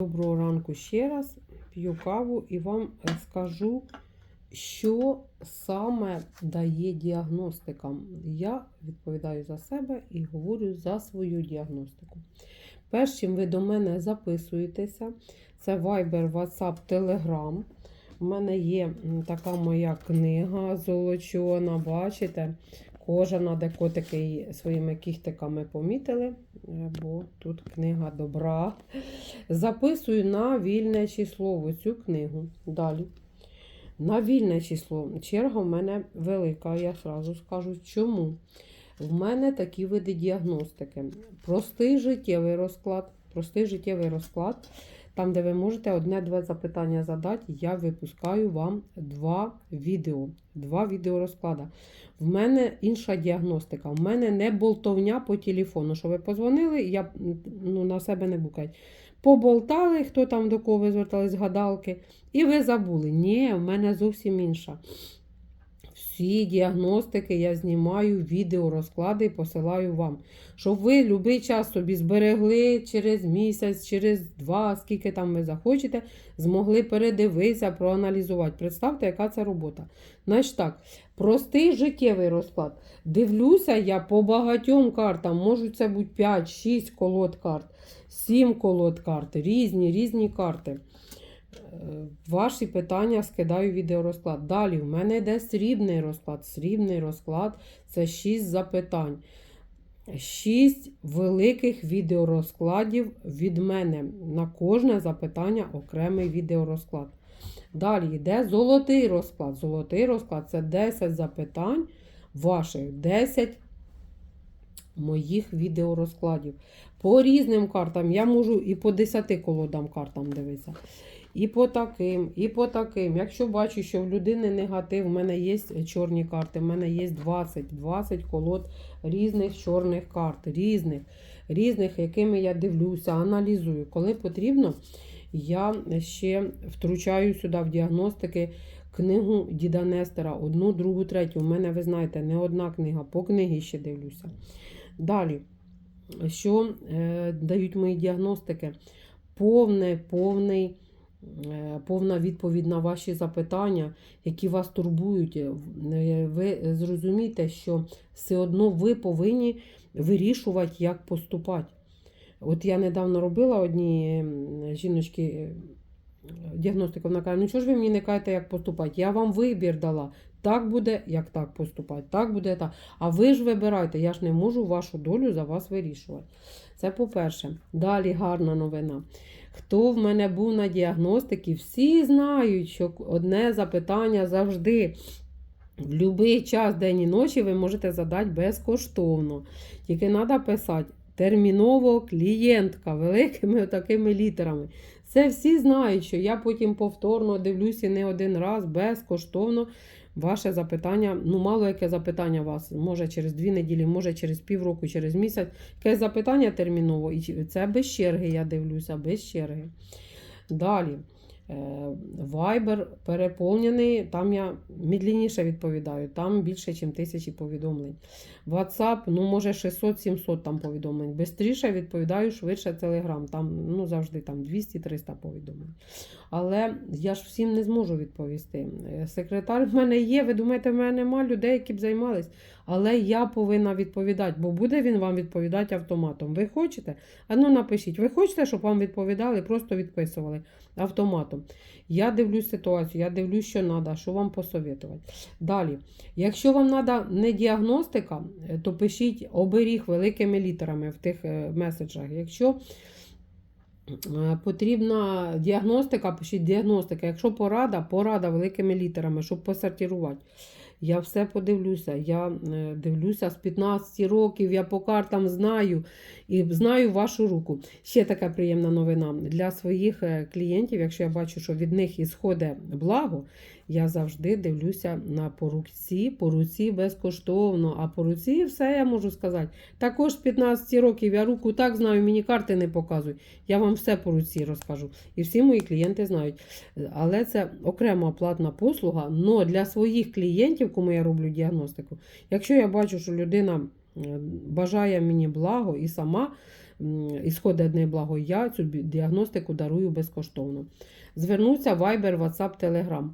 Доброго ранку ще раз. П'ю каву і вам скажу, що саме дає діагностика. Я відповідаю за себе і говорю за свою діагностику. Перш чим ви до мене записуєтеся, це Viber, WhatsApp, Telegram. У мене є така моя книга золочона, бачите? Кожана, де котики своїми кіхтиками помітили, е, бо тут книга добра. Записую на вільне число цю книгу. Далі. На вільне число. Черга в мене велика, я сразу скажу чому. В мене такі види діагностики. Простий життєвий розклад. Простий життєвий розклад. Там, де ви можете одне-два запитання задати, я випускаю вам два відео. Два відео розклада. В мене інша діагностика. В мене не болтовня по телефону. Що ви позвонили, я ну, на себе не букать. Поболтали, хто там до кого ви звертались, гадалки, і ви забули. Ні, в мене зовсім інша. Всі діагностики я знімаю, відео розклади і посилаю вам. Щоб ви будь-який час собі зберегли через місяць, через два, скільки там ви захочете, змогли передивитися, проаналізувати. Представте, яка це робота. Значить так, простий життєвий розклад. Дивлюся я по багатьом картам, можуть це бути 5-6 колод карт, 7 колод карт, різні, різні карти. Е, Ваші питання скидаю відеорозклад. Далі в мене йде срібний розклад. Срібний розклад це 6 запитань. 6 великих відеорозкладів від мене. На кожне запитання окремий відеорозклад. Далі йде золотий розклад. Золотий розклад це 10 запитань ваших, 10 моїх відеорозкладів. По різним картам я можу і по 10 колодам картам дивитися. І по таким, і по таким. Якщо бачу, що в людини негатив, в мене є чорні карти, в мене є 20, 20 колод різних чорних карт, різних, різних, якими я дивлюся, аналізую. Коли потрібно, я ще втручаю сюди в діагностики книгу Діда Нестера, одну, другу, третю. У мене, ви знаєте, не одна книга, по книгі ще дивлюся. Далі, що е, дають мої діагностики? Повний, повний. Е, Повна відповідь на ваші запитання, які вас турбують. Е, Ви зрозумієте, що все одно ви повинні вирішувати, як поступати. От я недавно робила одній м, жіночки е, діагностику, вона каже, ну чого ж ви мені не кажете, як поступати? Я вам вибір дала. Так буде, як так поступати, так буде так. А ви ж вибирайте, я ж не можу вашу долю за вас вирішувати. Це по-перше. Далі гарна новина. Хто в мене був на діагностиці, всі знають, що одне запитання завжди. В будь-який час, день і ночі ви можете задати безкоштовно. Тільки треба писати терміново клієнтка великими такими літерами. Це всі знають, що я потім повторно дивлюся не один раз безкоштовно. Ваше запитання, ну мало яке запитання вас, може через дві неділі, може через півроку, через місяць. Якесь запитання терміново, і це без черги, я дивлюся, без черги. Далі. Е, Viber переповнений, там я медленніше відповідаю, там більше, ніж тисячі повідомлень. WhatsApp, ну, може, 600-700 там повідомлень. Бистріше відповідаю швидше Telegram, там ну, завжди там 200-300 повідомлень. Але я ж всім не зможу відповісти. Е, Секретар в мене є, ви думаєте, в мене нема людей, які б займались. Але я повинна відповідати, бо буде він вам відповідати автоматом. Ви хочете? А ну напишіть, ви хочете, щоб вам відповідали, просто відписували автоматом. Я дивлюсь ситуацію, я дивлюсь, що треба, що вам посоветувати. Далі, якщо вам треба не діагностика, то пишіть оберіг великими літерами в тих е, меседжах. Якщо е, потрібна діагностика, пишіть діагностика. Якщо порада, порада великими літерами, щоб посортувати. Я все подивлюся. Я е, дивлюся з 15 років, я по картам знаю і знаю вашу руку. Ще така приємна новина для своїх е, клієнтів, якщо я бачу, що від них ісходить благо, я завжди дивлюся на по руці, по руці безкоштовно. А по руці все я можу сказати. Також з 15 років я руку так знаю, мені карти не показують. Я вам все по руці розкажу. І всі мої клієнти знають. Але це окрема платна послуга. Но для своїх клієнтів, кому я роблю діагностику, якщо я бачу, що людина бажає мені благо і сама ісходить ісходи одне благо, я цю діагностику дарую безкоштовно. Звернуться Viber, WhatsApp, Telegram.